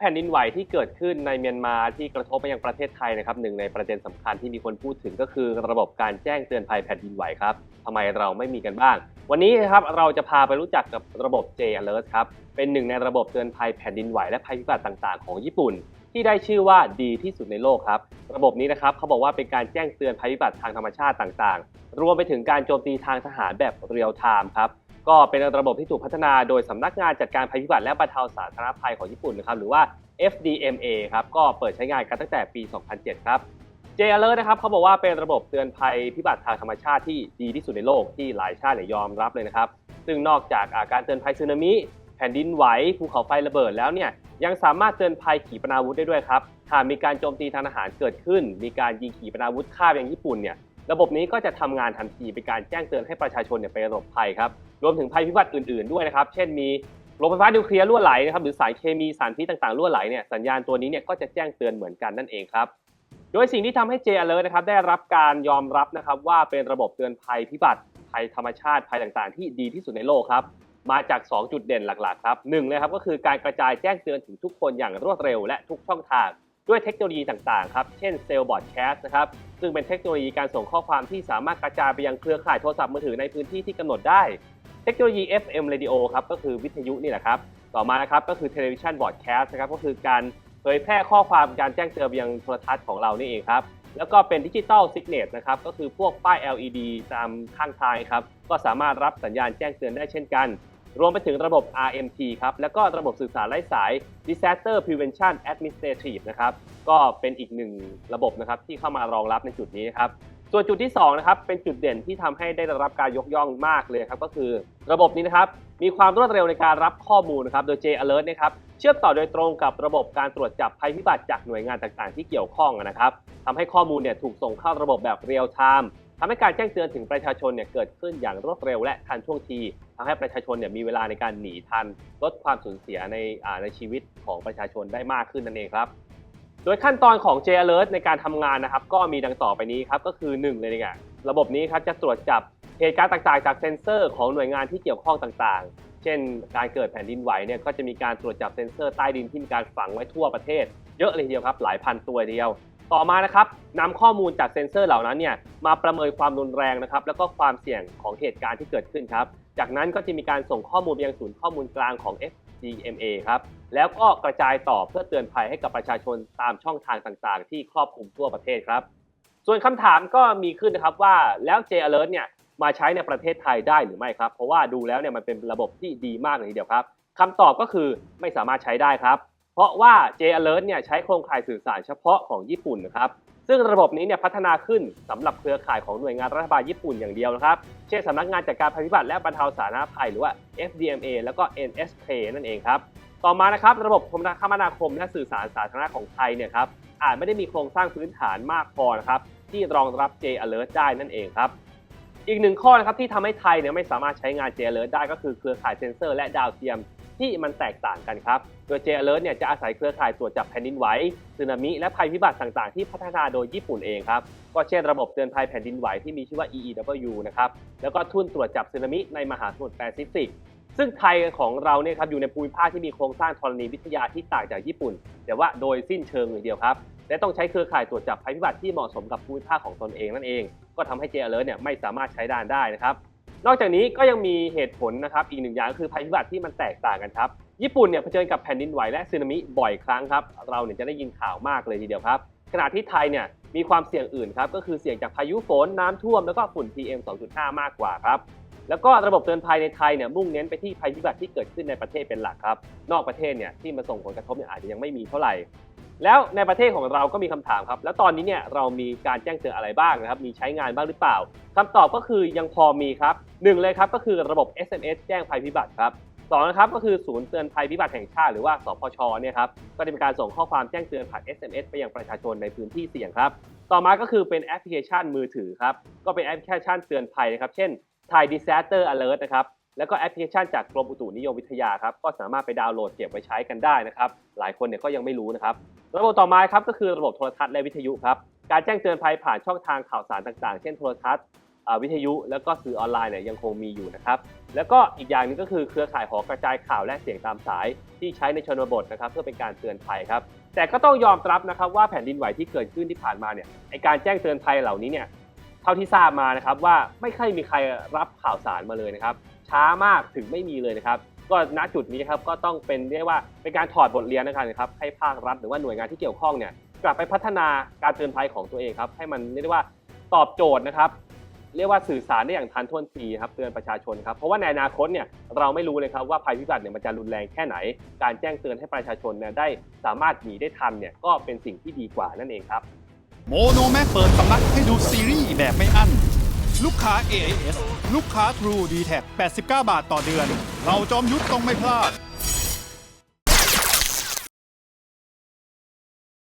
แผ่นดินไหวที่เกิดขึ้นในเมียนมาที่กระทบไปยังประเทศไทยนะครับหนึ่งในประเด็นสำคัญที่มีคนพูดถึงก็คือระบบการแจ้งเตือนภัยแผ่นดินไหวครับทำไมเราไม่มีกันบ้าง วันนี้นะครับเราจะพาไปรู้จักกับระบบ J Alert ครับเป็นหนึ่งในระบบเตือนภัยแผ่นดินไหวและภัยพิบัติต่างๆ ของญี่ปุ่น ที่ได้ชื่อว่าดีที่สุดในโลกครับระบบนี้นะครับเขาบอกว่าเป็นการแจ้งเตือนภัยพิบัติทางธรรมชาติต่างๆ รวมไปถึงการโจมตีทางทหารแบบเรียลไทม์ครับ ก็เป็นระบบที่ถูกพัฒนาโดยสำนักงานจัดการภัยพิบัติและบรรเทาสาธารณภัยของญี่ปุ่นนะครับหรือว่า FDMA ครับก็เปิดใช้งานกันตั้งแต่ปี 2007 ครับ J Alert นะครับเขาบอกว่าเป็นระบบเตือนภัยพิบัติทางธรรมชาติที่ดีที่สุดในโลกที่หลายชาติยอมรับเลยนะครับ ซึ่งนอกจากอาการเตือนภัยสึนามิ แผ่นดินไหวภูเขาไฟระเบิดแล้วเนี่ยยังสามารถเตือนภัยขีปนาวุธได้ด้วยครับหากมีการโจมตีทางทหารเกิดขึ้น มีการยิงขีปนาวุธฆ่าอย่างญี่ปุ่นเนี่ยระบบนี้ก็จะทำงานทันทีเป็นการแจ้งเตือนให้ประชาชนเนี่ยไปหลบภัยครับ รวมถึงภัยพิบัติอื่นๆด้วยนะครับ เช่นมีโรงไฟฟ้านิวเคลียร์รั่วไหลนะครับหรือสารเคมีสารพิษต่างๆรั่วไหลเนี่ยสัญญาณตัวนี้เนี่ยก็จะแจ้งเตือนเหมือนกันนั่นเองครับโดยสิ่งที่ทำให้ J Alert นะครับได้รับการยอมรับนะครับว่าเป็นระบบเตือนภัยพิบัติภัยธรรมชาติภัยต่างๆ ที่ดีที่สุดในโลกครับมาจาก 2 จุดเด่นหลักๆครับหนึ่งเลยครับก็คือการกระจายแจ้งเตือนถึงทุกคนอย่างรวดเร็วและทุกช่องทาง ด้วยเทคโนโลยีต่างๆครับเช่นเซลล์บอร์ดแคสต์นะครับซึ่งเป็นเทคโนโลยีการส่งข้อความที่สามารถกระจายไปยังเครือข่ายโทรศัพท์มือถือในพื้นที่ที่กำหนดได้ ทคโนโลยี FM Radio ครับก็คือวิทยุนี่แหละครับ ต่อมานะครับก็คือ Television Broadcast นะครับก็คือการเผยแพร่ข้อความการแจ้งเตือนไปยังโทรทัศน์ของเรานี่เองครับ แล้วก็เป็นดิจิตอลซิกเนตนะครับ ก็คือพวกป้าย LED ตามข้างทางครับ ก็สามารถรับสัญญาณแจ้งเตือนได้เช่นกัน รวมไปถึงระบบ RMT ครับ แล้วก็ระบบสื่อสารไร้สาย Disaster Prevention Administrative นะครับ ก็เป็นอีกหนึ่งระบบนะครับที่เข้ามารองรับในจุดนี้นะครับ ส่วนจุดที่2นะครับเป็นจุดเด่นที่ทำให้ได้รับการยกย่องมากเลยครับก็คือ ระบบนี้นะครับมีความรวดเร็วในการรับข้อมูลนะครับโดย J Alert นะครับเชื่อมต่อโดยตรงกับระบบการตรวจจับภัยพิบัติจากหน่วยงานต่างๆ ที่เกี่ยวข้องนะครับทำให้ข้อมูลเนี่ยถูกส่งเข้าระบบแบบเรียลไทม์ทำให้การแจ้งเตือนถึงประชาชนเนี่ยเกิดขึ้นอย่างรวดเร็วและทันท่วงทีทำให้ประชาชนเนี่ยมีเวลาในการหนีทัน ลดความสูญเสียในในชีวิตของประชาชนได้มากขึ้นนั่นเองครับ โดยขั้นตอนของ J Alert ในการทำงานนะครับ ก็มีดังต่อไปนี้ครับ ก็คือ 1 เลยเนี่ยระบบนี้ครับจะตรวจจับเหตุการณ์ต่างๆ จากเซ็นเซอร์ของหน่วยงานที่เกี่ยวข้องต่างๆ เช่น การเกิดแผ่นดินไหวเนี่ยก็จะมีการตรวจจับเซ็นเซอร์ใต้ดินที่มีการฝังไว้ทั่วประเทศ เยอะเลยทีเดียวครับ หลายพันตัวเดียว ต่อมานะครับนำข้อมูลจากเซ็นเซอร์เหล่านั้นเนี่ยมาประเมินความรุนแรงนะครับแล้วก็ความเสี่ยงของเหตุการณ์ที่เกิดขึ้นครับ จากนั้นก็จะมีการส่งข้อมูลไปยังศูนย์ข้อมูลกลางของ FDMA ครับ แล้วก็กระจายต่อเพื่อเตือนภัยให้กับประชาชนตามช่องทางต่างๆ ที่ครอบคลุมทั่วประเทศครับ ส่วนคำถามก็มีขึ้นนะครับว่าแล้ว J Alert เนี่ยมาใช้ในประเทศไทยได้หรือไม่ครับ เพราะว่าดูแล้วเนี่ยมันเป็นระบบที่ดีมากเลยทีเดียวครับคำตอบก็คือไม่สามารถใช้ได้ครับ เพราะว่า J Alert เนี่ยใช้โครงข่ายสื่อสารเฉพาะของญี่ปุ่นนะครับซึ่งระบบนี้เนี่ยพัฒนาขึ้นสำหรับเครือข่ายของหน่วยงานรัฐบาลญี่ปุ่นอย่างเดียวนะครับ เช่นสำนักงานจัดการภัยพิบัติและบรรเทาสาธารณภัยหรือว่า FDMA แล้วก็ NSK นั่นเองครับ ต่อมานะครับระบบคมนาคมและสื่อสารสาธารณะของไทยเนี่ยครับอาจไม่ได้มีโครงสร้างพื้นฐานมากพอนะครับที่รองรับ J Alert ได้นั่นเองครับ อีกหนึ่งข้อนะครับที่ทำให้ไทยเนี่ยไม่สามารถใช้งาน J Alert ได้ก็คือเครือข่ายเซ็นเซอร์และดาวเทียมที่มันแตกต่างกันครับ โดย J Alert เนี่ยจะอาศัยเครือข่ายตรวจจับแผ่นดินไหวสึนามิและภัยพิบัติต่างๆ ที่พัฒนาโดยญี่ปุ่นเองครับ ก็เช่นระบบเตือนภัยแผ่นดินไหวที่มีชื่อว่า EEW นะครับ แล้วก็ทุ่นตรวจจับสึนามิในมหาสมุทรแปซิฟิก ซึ่งไทยของเราเนี่ยครับอยู่ในภูมิภาคที่มีโครงสร้างธรณีวิทยาที่ต่างจากญี่ปุ่น แต่ว่าโดยสิ้นเชิงเลยทีเดียวครับ และต้องใช้เครือข่ายตรวจจับภัยพิบัติที่เหมาะสมกับภูมิภาคของตนเองนั่นเอง ก็ทำให้ J Alert เนี่ยไม่สามารถใช้ด้านได้นะครับ นอกจากนี้ก็ยังมีเหตุผลนะครับอีกหนึ่งอย่างก็คือภัยพิบัติที่มันแตกต่างกันครับญี่ปุ่นเนี่ยเผชิญกับแผ่นดินไหวและสึนามิบ่อยครั้งครับเราเนี่ยจะได้ยินข่าวมากเลยทีเดียวครับขณะที่ไทยเนี่ยมีความเสี่ยงอื่นครับก็คือเสี่ยงจากพายุฝนน้ำท่วมแล้วก็ฝุ่น PM 2.5 มากกว่าครับ แล้วก็ระบบเตือนภัยในไทยเนี่ยมุ่งเน้นไปที่ภัยพิบัติที่เกิดขึ้นในประเทศเป็นหลักครับ นอกประเทศเนี่ยที่มาส่งผลกระทบเนี่ยอาจจะยังไม่มีเท่าไหร่ แล้วในประเทศของเราก็มีคำถามครับ แล้วตอนนี้เนี่ยเรามีการแจ้งเตือนอะไรบ้างนะครับ มีใช้งานบ้างหรือเปล่าคำตอบก็คือยังพอมีครับหนึ่งเลยครับก็คือระบบ SMS แจ้งภัยพิบัติครับสองนะครับก็คือศูนย์เตือนภัยพิบัติแห่งชาติหรือว่าสพชเนี่ยครับก็ได้มีการส่งข้อความแจ้งเตือนผ่าน SMS ไปยังประชาชนในพื้นที่เสี่ยงครับ ต่อมาก็คือเป็นแอปพลิเคชันมือถือครับก็เป็นแอปพลิเคชันเตือนภัยนะครับ เช่น Thai Disaster Alert นะครับ แล้วก็แอปพลิเคชันจากกรมอุตุนิยมวิทยาครับ ก็สามารถไปดาวน์โหลดเก็บไว้ใช้กันได้นะครับ หลายคนเนี่ยก็ยังไม่รู้นะครับ ระบบต่อมาครับก็คือระบบโทรทัศน์และวิทยุครับ การแจ้งเตือนภัยผ่านช่องทางข่าวสารต่างๆ เช่นโทรทัศน์วิทยุ แล้วก็สื่อออนไลน์เนี่ยยังคงมีอยู่นะครับ แล้วก็อีกอย่างนึงก็คือเครือข่ายหอกระจายข่าวและเสียงตามสาย ที่ใช้ในชนบทนะครับ เพื่อเป็นการเตือนภัยครับ แต่ก็ต้องยอมรับนะครับว่าแผ่นดินไหวที่เกิดขึ้นที่ผ่านมาเนี่ยไอการแจ้งเตือนภัยเหล่านี้เนี่ย ท่าที่ทราบมานะครับว่าไม่ค่อยมีใครรับข่าวสารมาเลยนะครับ ช้ามากถึงไม่มีเลยนะครับ ก็ณจุดนี้ครับก็ต้องเป็นเรียกว่าเป็นการถอดบทเรียนนะครับให้ภาครัฐหรือว่าหน่วยงานที่เกี่ยวข้องเนี่ยกลับไปพัฒนาการเตือนภัยของตัวเองครับให้มันเรียกว่าตอบโจทย์นะครับ เรียกว่าสื่อสารได้อย่างทันท่วงทีครับเตือนประชาชนครับเพราะว่าในอนาคตเนี่ยเราไม่รู้เลยครับว่าภัยพิบัติเนี่ยมันจะรุนแรงแค่ไหน การแจ้งเตือนให้ประชาชนเนี่ยได้สามารถหนีได้ทันเนี่ยก็เป็นสิ่งที่ดีกว่านั่นเองครับโมโนแม็กเปิดสำนัก ดูซีรีส์แบบไม่อั้น ลูกค้า AIS ลูกค้า True d t a c 89 บาทต่อเดือน เราจอมยุทธต้องไม่พลาด